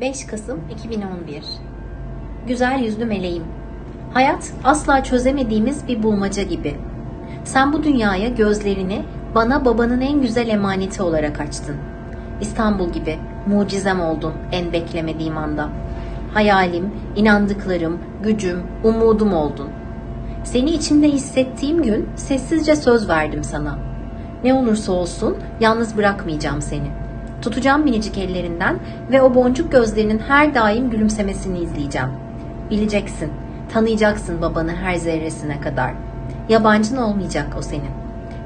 5 Kasım 2011 Güzel yüzlü meleğim. Hayat asla çözemediğimiz bir bulmaca gibi. Sen bu dünyaya gözlerini bana babanın en güzel emaneti olarak açtın. İstanbul gibi mucizem oldun en beklemediğim anda. Hayalim, inandıklarım, gücüm, umudum oldun. Seni içimde hissettiğim gün sessizce söz verdim sana. Ne olursa olsun yalnız bırakmayacağım seni. Tutacağım minicik ellerinden ve o boncuk gözlerinin her daim gülümsemesini izleyeceğim. Bileceksin, tanıyacaksın babanı her zerresine kadar. Yabancın olmayacak o senin.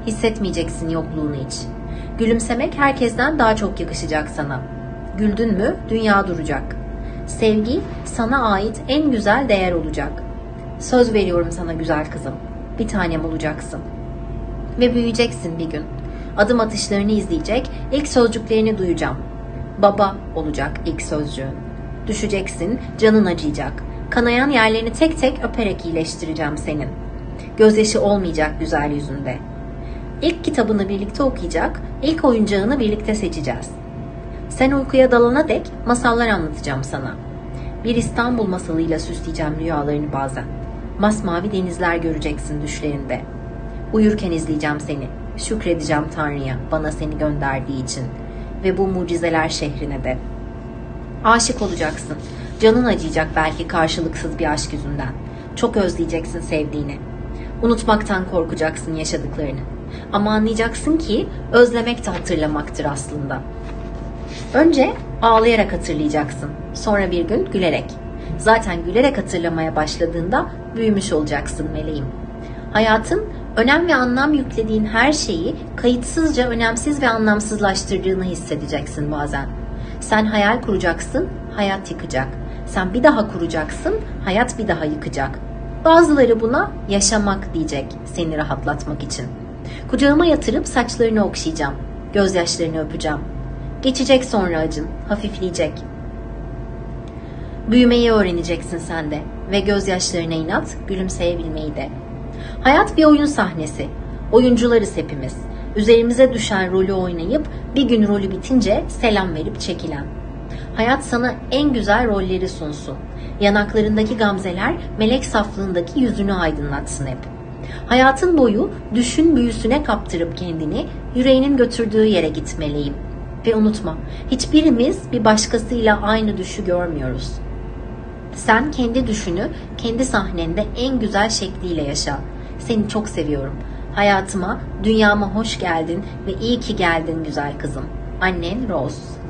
Hissetmeyeceksin yokluğunu hiç. Gülümsemek herkesten daha çok yakışacak sana. Güldün mü dünya duracak. Sevgi sana ait en güzel değer olacak. Söz veriyorum sana güzel kızım. Bir tanem olacaksın. Ve büyüyeceksin bir gün. Adım atışlarını izleyecek, ilk sözcüklerini duyacağım. Baba olacak ilk sözcüğün. Düşeceksin, canın acıyacak. Kanayan yerlerini tek tek öperek iyileştireceğim senin. Gözyaşı olmayacak güzel yüzünde. İlk kitabını birlikte okuyacak, ilk oyuncağını birlikte seçeceğiz. Sen uykuya dalana dek masallar anlatacağım sana. Bir İstanbul masalıyla süsleyeceğim rüyalarını bazen. Masmavi denizler göreceksin düşlerinde. Uyurken izleyeceğim seni. Şükredeceğim Tanrı'ya bana seni gönderdiği için ve bu mucizeler şehrine de. Aşık olacaksın. Canın acıyacak belki karşılıksız bir aşk yüzünden. Çok özleyeceksin sevdiğini. Unutmaktan korkacaksın yaşadıklarını. Ama anlayacaksın ki özlemek de hatırlamaktır aslında. Önce ağlayarak hatırlayacaksın. Sonra bir gün gülerek. Zaten gülerek hatırlamaya başladığında büyümüş olacaksın meleğim. Hayatın önem ve anlam yüklediğin her şeyi kayıtsızca önemsiz ve anlamsızlaştırdığını hissedeceksin bazen. Sen hayal kuracaksın, hayat yıkacak. Sen bir daha kuracaksın, hayat bir daha yıkacak. Bazıları buna yaşamak diyecek seni rahatlatmak için. Kucağıma yatırıp saçlarını okşayacağım. Gözyaşlarını öpeceğim. Geçecek sonra acın, hafifleyecek. Büyümeyi öğreneceksin sen de ve gözyaşlarına inat, gülümseyebilmeyi de. Hayat bir oyun sahnesi. Oyuncularız hepimiz. Üzerimize düşen rolü oynayıp bir gün rolü bitince selam verip çekilen. Hayat sana en güzel rolleri sunsun. Yanaklarındaki gamzeler melek saflığındaki yüzünü aydınlatsın hep. Hayatın boyu düşün büyüsüne kaptırıp kendini yüreğinin götürdüğü yere gitmeliyim. Ve unutma, hiçbirimiz bir başkasıyla aynı düşü görmüyoruz. Sen kendi düşünü, kendi sahnende en güzel şekliyle yaşa. Seni çok seviyorum. Hayatıma, dünyama hoş geldin ve iyi ki geldin güzel kızım. Annen Rose.